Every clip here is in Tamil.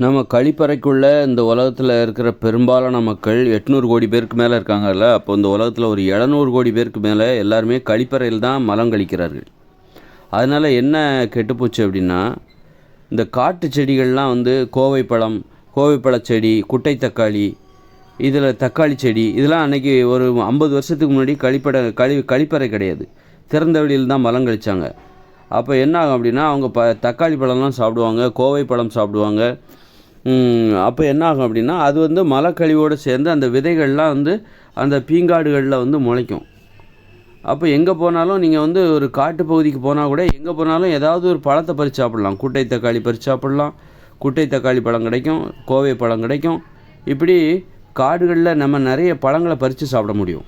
நம்ம கழிப்பறைக்குள்ளே இந்த உலகத்தில் இருக்கிற பெரும்பாலான மக்கள் எட்நூறு கோடி பேருக்கு மேலே இருக்காங்கல்ல அப்போ இந்த உலகத்தில் ஒரு எழுநூறு கோடி பேருக்கு மேலே எல்லாருமே கழிப்பறையில் தான் மலம் கழிக்கிறார்கள். அதனால் என்ன கெட்டுப்போச்சு அப்படின்னா இந்த காட்டு செடிகள்லாம் வந்து கோவை பழம் கோவைப்பழ செடி குட்டை தக்காளி இதில் தக்காளி செடி இதெல்லாம் அன்றைக்கி ஒரு ஐம்பது வருஷத்துக்கு முன்னாடி கழிப்படை கழி கழிப்பறை கிடையாது. திறந்த வெளியில் தான் மலம் கழிச்சாங்க. அப்போ என்ன ஆகும் அப்படின்னா அவங்க ப தக்காளி பழம்லாம் சாப்பிடுவாங்க கோவை பழம் சாப்பிடுவாங்க. அப்போ என்ன ஆகும் அப்படின்னா அது வந்து மலக்கழிவோடு சேர்ந்து அந்த விதைகள்லாம் வந்து அந்த பீங்காடுகளில் வந்து முளைக்கும். அப்போ எங்கே போனாலும் நீங்கள் வந்து ஒரு காட்டு பகுதிக்கு போனால் கூட எங்கே போனாலும் ஏதாவது ஒரு பழத்தை பறித்து சாப்பிட்லாம். குட்டை தக்காளி பறித்து சாப்பிட்லாம். குட்டை தக்காளி பழம் கிடைக்கும் கோவை பழம் கிடைக்கும். இப்படி காடுகளில் நம்ம நிறைய பழங்களை பறித்து சாப்பிட முடியும்.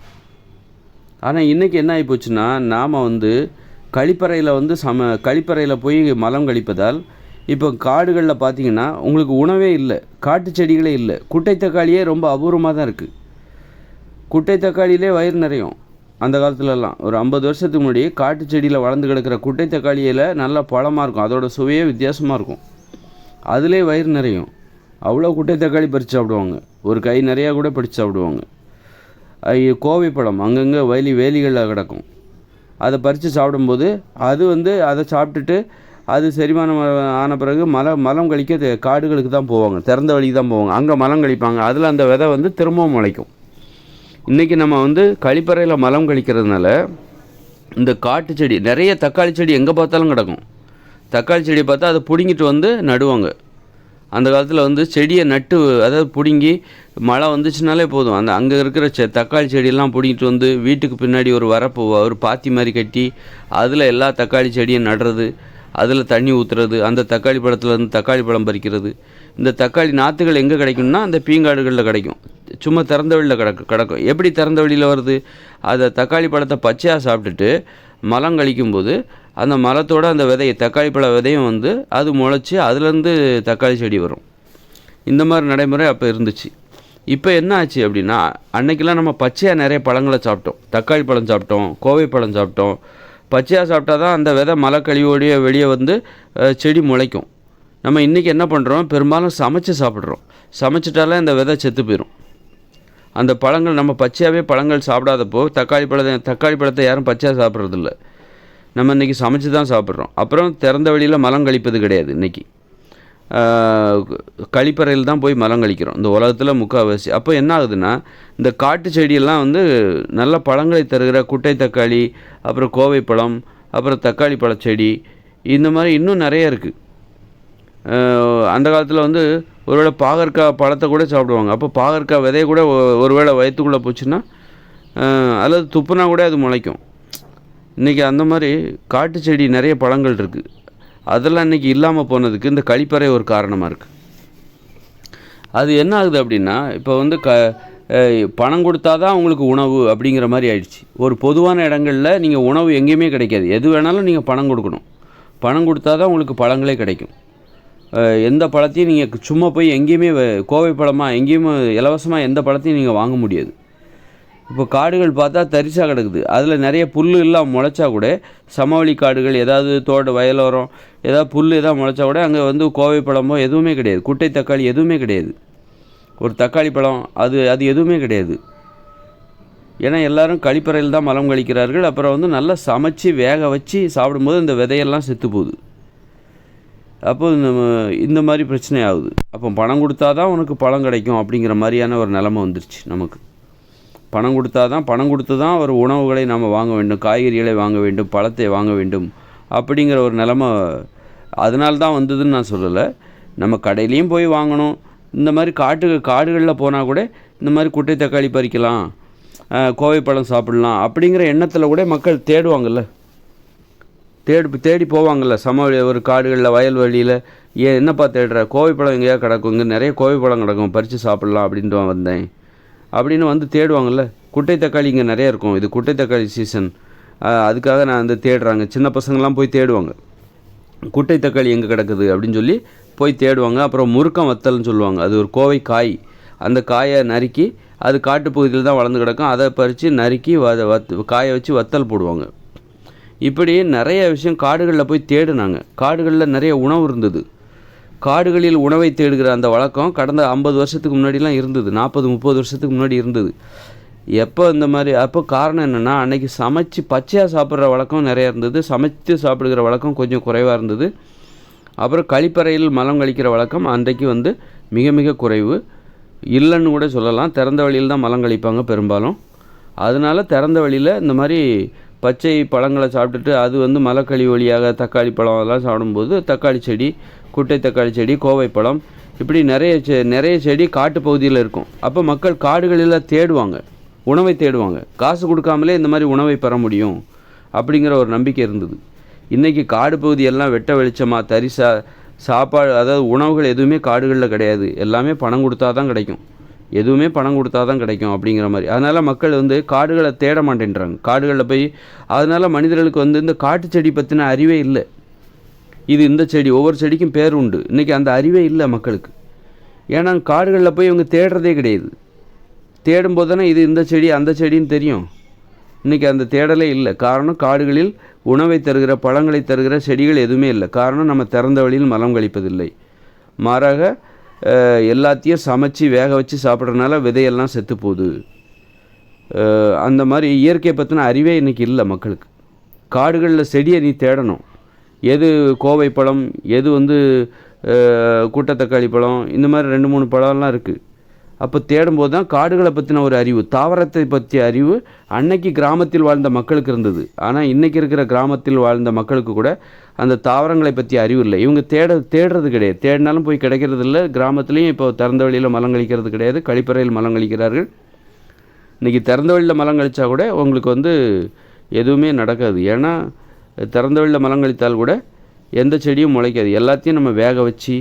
ஆனால் இன்றைக்கி என்ன ஆகி போச்சுன்னா நாம் வந்து கழிப்பறையில் வந்து சம கழிப்பறையில் போய் மலம் கழிப்பதால் இப்போ காடுகளில் பார்த்தீங்கன்னா உங்களுக்கு உணவே இல்லை காட்டு செடிகளே இல்லை. குட்டை தக்காளியே ரொம்ப அபூர்வமாக தான் இருக்குது குட்டை தக்காளியிலே வயிறு நிறையும். அந்த காலத்துலலாம் ஒரு ஐம்பது வருஷத்துக்கு முன்னாடி காட்டு செடியில் வளர்ந்து கிடக்கிற குட்டை தக்காளியில் நல்லா பழமாக இருக்கும். அதோட சுவையே வித்தியாசமாக இருக்கும். அதிலே வயிறு நிறையும். அவ்வளோ குட்டை தக்காளி பறித்து சாப்பிடுவாங்க. ஒரு கை நிறையா கூட பறித்து சாப்பிடுவாங்க. கோவை பழம் அங்கங்கே வயலி வேலிகளில் கிடக்கும். அதை பறித்து சாப்பிடும்போது அது வந்து அதை சாப்பிட்டுட்டு அது செரிமானம் ஆன பிறகு மலம் மலம் கழிக்க காடுகளுக்கு தான் போவாங்க. திறந்த வழிக்கு தான் போவாங்க. அங்கே மலம் கழிப்பாங்க. அதில் அந்த விதை வந்து திரும்பவும் முளைக்கும். இன்றைக்கி நம்ம வந்து கழிப்பறையில் மலம் கழிக்கிறதுனால இந்த காட்டு செடி நிறைய தக்காளி செடி எங்கே பார்த்தாலும் கிடக்கும். தக்காளி செடியை பார்த்தா அதை பிடுங்கிட்டு வந்து நடுவாங்க. அந்த காலத்தில் வந்து செடியை நட்டு அதாவது பிடுங்கி மழை வந்துச்சுனாலே போதும். அந்த அங்கே இருக்கிற செ தக்காளி செடியெல்லாம் பிடிங்கிட்டு வந்து வீட்டுக்கு பின்னாடி ஒரு வரப்பு ஒரு பாத்தி மாதிரி கட்டி அதில் எல்லா தக்காளி செடியும் நடுறது. அதில் தண்ணி ஊற்றுறது அந்த தக்காளி பழத்துலேருந்து தக்காளி பழம் பறிக்கிறது. இந்த தக்காளி நாற்றுகள் எங்கே கிடைக்கும்னா அந்த பீங்காடுகளில் கிடைக்கும். சும்மா திறந்த வெளியில் கிடக்கு கிடக்கும். எப்படி திறந்த வெளியில் வருது? அதை தக்காளி பழத்தை பச்சையாக சாப்பிட்டுட்டு மலம் கழிக்கும்போது அந்த மரத்தோட அந்த விதையை தக்காளி பழ விதையும் வந்து அது முளைச்சி அதுலேருந்து தக்காளி செடி வரும். இந்த மாதிரி நடைமுறை அப்போ இருந்துச்சு. இப்போ என்ன ஆச்சு அப்படின்னா அன்னைக்கெல்லாம் நம்ம பச்சையாக நிறைய பழங்களை சாப்பிட்டோம். தக்காளி பழம் சாப்பிட்டோம் கோவை பழம் சாப்பிட்டோம். பச்சையாக சாப்பிட்டா தான் அந்த விதை மலைக்கழிவோடைய வெளியே வந்து செடி முளைக்கும். நம்ம இன்றைக்கி என்ன பண்ணுறோம் பெரும்பாலும் சமைச்சு சாப்பிட்றோம். சமைச்சிட்டாலே அந்த விதை செத்து போயிடும் அந்த பழங்கள் நம்ம பச்சையாகவே பழங்கள் சாப்பிடாதப்போ தக்காளி பழத்தை தக்காளி பழத்தை யாரும் பச்சையாக சாப்பிட்றதில்ல. நம்ம இன்றைக்கி சமைச்சு தான் சாப்பிட்றோம். அப்புறம் திறந்த வெளியில் மலம் கழிப்பது கிடையாது இன்றைக்கி கழிப்பறையில் தான் போய் மலம் கழிக்கிறோம். இந்த உலகத்தில் முக்கால்வாசி அப்போ என்ன ஆகுதுன்னா இந்த காட்டு செடியெல்லாம் வந்து நல்ல பழங்களை தருகிற குட்டை தக்காளி அப்புறம் கோவை பழம் அப்புறம் தக்காளி பழச்செடி இந்த மாதிரி இன்னும் நிறைய இருக்குது அந்த காலத்தில் வந்து ஒருவேளை பாகற்காய் பழத்தை கூட சாப்பிடுவாங்க. அப்போ பாகற்காய் விதைய கூட ஒருவேளை வயிற்றுக்குள்ளே போச்சுன்னா அல்லது துப்புனா கூட அது முளைக்கும். இன்றைக்கி அந்த மாதிரி காட்டு செடி நிறைய பழங்கள் இருக்குது அதெல்லாம் இன்றைக்கி இல்லாமல் போனதுக்கு இந்த கழிப்பறை ஒரு காரணமாக இருக்குது அது என்ன ஆகுது அப்படின்னா இப்போ வந்து க பணம் கொடுத்தா தான் உங்களுக்கு உணவு அப்படிங்கிற மாதிரி ஆயிடுச்சு. ஒரு பொதுவான இடங்களில் நீங்கள் உணவு எங்கேயுமே கிடைக்காது. எது வேணாலும் நீங்கள் பணம் கொடுக்கணும். பணம் கொடுத்தா தான் உங்களுக்கு பழங்களே கிடைக்கும். எந்த பழத்தையும் நீங்கள் சும்மா போய் எங்கேயுமே கோவை பழமாக எங்கேயுமே இலவசமாக எந்த பழத்தையும் நீங்கள் வாங்க முடியாது. இப்போ காடுகள் பார்த்தா தரிசாக கிடக்குது. அதில் நிறைய புல் எல்லாம் முளைச்சா கூட சமவெளி காடுகள் ஏதாவது தோட்ட வயலோரம் ஏதாவது புல் எதாவது முளைச்சா கூட அங்கே வந்து கோவை பழமோ எதுவுமே கிடையாது. குட்டை தக்காளி எதுவுமே கிடையாது. ஒரு தக்காளி பழம் அது அது எதுவுமே கிடையாது. ஏன்னா எல்லாரும் கழிப்பறையில் தான் மலம் கழிக்கிறார்கள். அப்புறம் வந்து நல்லா சமைச்சு வேக வச்சு சாப்பிடும்போது இந்த விதையெல்லாம் செத்து போகுது. அப்போ இந்த இந்த மாதிரி பிரச்சனை ஆகுது. அப்போ பணம் கொடுத்தா தான் உனக்கு பழம் கிடைக்கும் அப்படிங்கிற மாதிரியான ஒரு நிலமை வந்துருச்சு நமக்கு. பணம் கொடுத்தா தான் பணம் கொடுத்து தான் ஒரு உணவுகளை நாம் வாங்க வேண்டும் காய்கறிகளை வாங்க வேண்டும் பழத்தை வாங்க வேண்டும் அப்படிங்கிற ஒரு நிலமை அதனால தான் வந்ததுன்னு நான் சொல்லலை. நம்ம கடையிலையும் போய் வாங்கணும். இந்த மாதிரி காட்டு காடுகளில் போனால் கூட இந்த மாதிரி குட்டை தக்காளி பறிக்கலாம் கோவைப்பழம் கோவை பழம் சாப்பிடலாம் அப்படிங்கிற எண்ணத்தில் கூட மக்கள் தேடுவாங்கல்ல. தேடி தேடி போவாங்கள்ல சமவெளி ஒரு காடுகளில் வயல்வெளியில் ஏன் என்னப்பா தேடுற? கோவை பழம் எங்கேயா கிடக்கும்? இங்கே நிறைய கோவை பழம் கிடக்கும். பறித்து சாப்பிட்லாம் அப்படின்ட்டு வந்தேன். அப்படின்னு வந்து தேடுவாங்கல்ல. குட்டை தக்காளி இங்கே நிறைய இருக்கும். இது குட்டை தக்காளி சீசன் அதுக்காக நான் வந்து தேடுறாங்க. சின்ன பசங்கள்லாம் போய் தேடுவாங்க. குட்டை தக்காளி எங்கே கிடக்குது அப்படின்னு சொல்லி போய் தேடுவாங்க. அப்புறம் முறுக்கம் வத்தல்னு சொல்லுவாங்க. அது ஒரு கோவை காய். அந்த காயை நறுக்கி அது காட்டுப்பகுதியில் தான் வளர்ந்து கிடக்கும். அதை பறித்து நறுக்கி வத வத் காய வச்சு வத்தல் போடுவாங்க. இப்படி நிறைய விஷயம் காடுகளில் போய் தேடுனாங்க. காடுகளில் நிறைய உணவு இருந்தது. காடுகளில் உணவை தேடுகிற அந்த வழக்கம் கடந்த ஐம்பது வருஷத்துக்கு முன்னாடிலாம் இருந்தது. நாற்பது முப்பது வருஷத்துக்கு முன்னாடி இருந்தது. எப்போ இந்த மாதிரி அப்போ காரணம் என்னென்னா அன்றைக்கி சமைச்சு பச்சையாக சாப்பிட்ற வழக்கம் நிறையா இருந்தது. சமைத்து சாப்பிடுகிற வழக்கம் கொஞ்சம் குறைவாக இருந்தது. அப்புறம் கழிப்பறையில் மலம் கழிக்கிற வழக்கம் அன்றைக்கு வந்து மிக மிக குறைவு. இல்லைன்னு கூட சொல்லலாம். திறந்த வழியில் தான் மலம் கழிப்பாங்க பெரும்பாலும். அதனால திறந்த வழியில் இந்த மாதிரி பச்சை பழங்களை சாப்பிட்டுட்டு அது வந்து மலக்கழி வழியாக தக்காளி பழம் அதெல்லாம் சாப்பிடும்போது தக்காளி செடி குட்டை தக்காளி செடி கோவைப்பழம் இப்படி நிறைய செ நிறைய செடி காட்டு பகுதியில் இருக்கும். அப்போ மக்கள் காடுகளில் தேடுவாங்க உணவை தேடுவாங்க. காசு கொடுக்காமலே இந்த மாதிரி உணவை பெற முடியும் அப்படிங்கிற ஒரு நம்பிக்கை இருந்தது. இன்றைக்கி காடு பகுதியெல்லாம் வெட்ட வெளிச்சமாக தரிசா சாப்பாடு அதாவது உணவுகள் எதுவுமே காடுகளில் கிடையாது. எல்லாமே பணம் கொடுத்தா தான் கிடைக்கும். எதுவுமே பணம் கொடுத்தா தான் கிடைக்கும் அப்படிங்கிற மாதிரி. அதனால் மக்கள் வந்து காடுகளை தேட மாட்டேன்றாங்க. காடுகளில் போய் அதனால் மனிதர்களுக்கு வந்து இந்த காட்டு செடி பற்றின அறிவே இல்லை. இது இந்த செடி ஒவ்வொரு செடிக்கும் பேர் உண்டு. இன்றைக்கி அந்த அறிவே இல்லை மக்களுக்கு. ஏன்னா காடுகளில் போய் இவங்க தேடுறதே கிடையாது. தேடும்போது தானே இது இந்த செடி அந்த செடின்னு தெரியும். இன்றைக்கி அந்த தேடலே இல்லை. காரணம் காடுகளில் உணவை தருகிற பழங்களை தருகிற செடிகள் எதுவுமே இல்லை. காரணம் நம்ம திறந்த வழியில் மலம் கழிப்பதில்லை. மாறாக எல்லாத்தையும் சமைச்சு வேக வச்சு சாப்பிட்றதுனால விதையெல்லாம் செத்து போகுது. அந்த மாதிரி இயற்கையை பற்றின அறிவே இன்றைக்கி இல்லை மக்களுக்கு. காடுகளில் செடியை நீ தேடணும். எது கோவை பழம் எது வந்து கூட்டத்தக்காளி பழம் இந்த மாதிரி ரெண்டு மூணு பழம்லாம் இருக்குது அப்போ தேடும்போது தான் காடுகளை பற்றின ஒரு அறிவு தாவரத்தை பற்றிய அறிவு அன்னைக்கு கிராமத்தில் வாழ்ந்த மக்களுக்கு இருந்தது. ஆனால் இன்றைக்கி இருக்கிற கிராமத்தில் வாழ்ந்த மக்களுக்கு கூட அந்த தாவரங்களை பற்றி அறிவு இல்லை. இவங்க தேட தேடுறது கிடையாது. தேடினாலும் போய் கிடைக்கிறது இல்லை. கிராமத்துலேயும் இப்போ திறந்த வழியில் மலம் கழிக்கிறது கிடையாது. கழிப்பறையில் மலம் கழிக்கிறார்கள். இன்றைக்கி திறந்த வழியில் மலம் கழிச்சா கூட உங்களுக்கு வந்து எதுவுமே நடக்காது. ஏன்னா திறந்த வழியில் மலம் கழித்தால் கூட எந்த செடியும் முளைக்காது. எல்லாத்தையும் நம்ம வேக வச்சு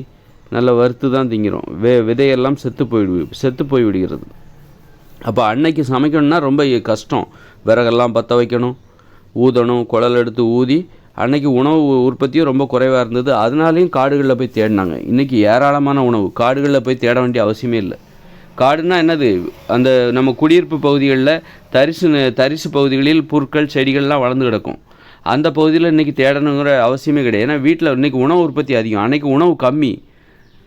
நல்லா வறுத்து தான் திங்கிறோம். வே விதையெல்லாம் செத்து போயிடு செத்து போய் விடுகிறது. அப்போ அன்னைக்கு சமைக்கணும்னா ரொம்ப கஷ்டம். விறகெல்லாம் பற்ற வைக்கணும் ஊதணும் குழல் எடுத்து ஊதி அன்னைக்கு உணவு உற்பத்தியும் ரொம்ப குறைவாக இருந்தது. அதனாலையும் காடுகளில் போய் தேடினாங்க. இன்றைக்கி ஏராளமான உணவு. காடுகளில் போய் தேட வேண்டிய அவசியமே இல்லை. காடுனா என்னது? அந்த நம்ம குடியிருப்பு பகுதிகளில் தரிசு தரிசு பகுதிகளில் புற்கள் செடிகள்லாம் வளர்ந்து கிடக்கும். அந்த பகுதியில் இன்றைக்கி தேடணுங்கிற அவசியமே கிடையாது. ஏன்னா வீட்டில் இன்றைக்கி உணவு உற்பத்தி அதிகம். அன்றைக்கி உணவு கம்மி.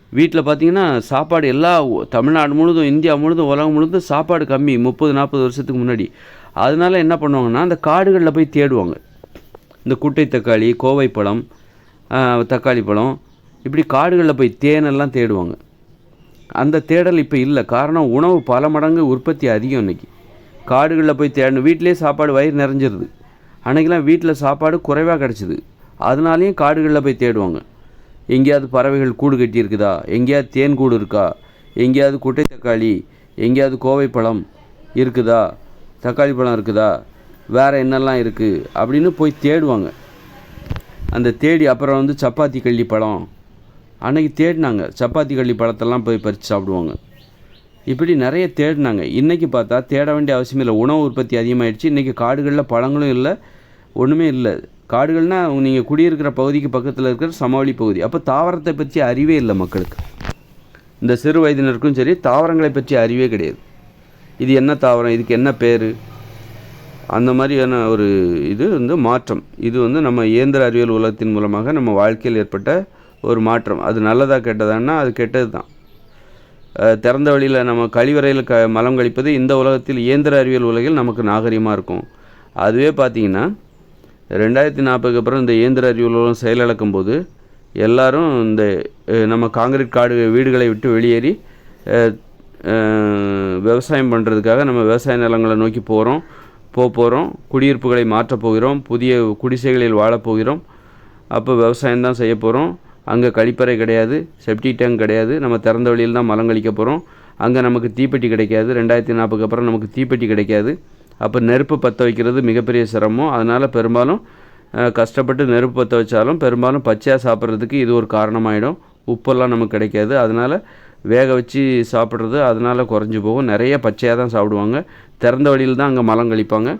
வீட்டில் பார்த்தீங்கன்னா சாப்பாடு எல்லா தமிழ்நாடு முழுதும் இந்தியா முழுதும் உலகம் முழுதும் சாப்பாடு கம்மி முப்பது நாற்பது வருஷத்துக்கு முன்னாடி. அதனால என்ன பண்ணுவாங்கன்னா அந்த காடுகளில் போய் தேடுவாங்க. இந்த குட்டை தக்காளி கோவை பழம் தக்காளி பழம் இப்படி காடுகளில் போய் தேனெல்லாம் தேடுவாங்க. அந்த தேடல் இப்போ இல்லை. காரணம் உணவு பல மடங்கு உற்பத்தி அதிகம் இன்னைக்கு. காடுகளில் போய் தேடணும். வீட்டிலே சாப்பாடு வயிறு நிறைஞ்சிருது. அன்றைக்கெலாம் வீட்டில் சாப்பாடு குறைவாக கிடச்சிது. அதனாலேயும் காடுகளில் போய் தேடுவாங்க. எங்கேயாவது பறவைகள் கூடு கட்டி இருக்குதா எங்கேயாவது தேன் கூடு இருக்கா? எங்கேயாவது குட்டை தக்காளி எங்கேயாவது கோவை பழம் இருக்குதா? தக்காளி பழம் இருக்குதா? வேறு என்னெல்லாம் இருக்குது அப்படின்னு போய் தேடுவாங்க. அந்த தேடி அப்புறம் வந்து சப்பாத்தி கள்ளி பழம். அன்னைக்கு தேடினாங்க. சப்பாத்தி கள்ளி பழத்தெல்லாம் போய் பறித்து சாப்பிடுவாங்க. இப்படி நிறைய தேடினாங்க. இன்றைக்கி பார்த்தா தேட வேண்டிய அவசியம் இல்லை. உணவு உற்பத்தி அதிகமாகிடுச்சு இன்றைக்கி காடுகளில் பழங்களும் இல்லை ஒன்றுமே இல்லை. காடுகள்னால் நீங்கள் குடியிருக்கிற பகுதிக்கு பக்கத்தில் இருக்கிற சமவெளி பகுதி. அப்போ தாவரத்தை பற்றி அறிவே இல்லை மக்களுக்கு. இந்த சிறு வயதினருக்கும் சரி தாவரங்களை பற்றி அறிவே கிடையாது. இது என்ன தாவரம்? இதுக்கு என்ன பேர்? அந்த மாதிரியான ஒரு இது வந்து மாற்றம். இது வந்து நம்ம இயந்திர அறிவியல் உலகத்தின் மூலமாக நம்ம வாழ்க்கையில் ஏற்பட்ட ஒரு மாற்றம். அது நல்லதாக கெட்டதான்னா அது கெட்டது தான். திறந்த வழியில் நம்ம கழிவறையில் க மலம் கழிப்பது இந்த உலகத்தில் இயந்திர அறிவியல் உலகில் நமக்கு நாகரிகமாக இருக்கும். அதுவே பார்த்தீங்கன்னா ரெண்டாயிரத்தி நாற்பதுக்கு அப்புறம் இந்த இயந்திர அறிவியல் செயலிழக்கும் போது எல்லாரும் இந்த நம்ம காங்கிரீட் காடு வீடுகளை விட்டு வெளியேறி விவசாயம் பண்ணுறதுக்காக நம்ம விவசாய நிலங்களை நோக்கி போகிறோம் போக போகிறோம் குடியிருப்புகளை மாற்றப் போகிறோம் புதிய குடிசைகளில் வாழப் போகிறோம். அப்போ விவசாயம் தான் செய்ய போகிறோம் அங்கே கழிப்பறை கிடையாது செப்டி டேங்க் கிடையாது நம்ம திறந்த வழியில் தான் மலம் கழிக்க போகிறோம் அங்கே நமக்கு தீப்பெட்டி கிடைக்காது ரெண்டாயிரத்தி நாற்பதுக்கு அப்புறம் நமக்கு தீப்பெட்டி கிடைக்காது. அப்போ நெருப்பு பற்ற வைக்கிறது மிகப்பெரிய சிரமம். அதனால் பெரும்பாலும் கஷ்டப்பட்டு நெருப்பு பற்ற வச்சாலும் பெரும்பாலும் பச்சையாக சாப்பிட்றதுக்கு இது ஒரு காரணமாயிடும். உப்பெல்லாம் நமக்கு கிடைக்காது. அதனால் வேக வச்சு சாப்பிட்றது அதனால் குறைஞ்சி போகும். நிறைய பச்சையாக தான் சாப்பிடுவாங்க. திறந்த வழியில் தான் அங்கே மலம் கழிப்பாங்க.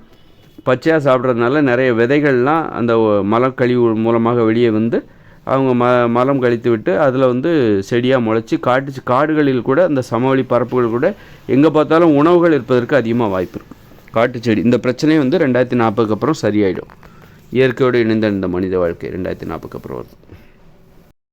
பச்சையாக சாப்பிட்றதுனால நிறைய விதைகள்லாம் அந்த மலக்கழிவு மூலமாக வெளியே வந்து அவங்க ம மலம் கழித்து விட்டு அதில் வந்து செடியாக முளைச்சி காட்டு காடுகளில் கூட அந்த சமவெளி பரப்புகள் கூட எங்கே பார்த்தாலும் உணவுகள் இருப்பதற்கு அதிகமாக வாய்ப்பு இருக்குது காட்டு செடி. இந்த பிரச்சனையும் வந்து ரெண்டாயிரத்தி நாற்பதுக்கு அப்புறம் சரியாயிடும். இயற்கையோடு இணைந்த இந்த மனித வாழ்க்கை ரெண்டாயிரத்தி நாற்பதுக்கு அப்புறம் வருது.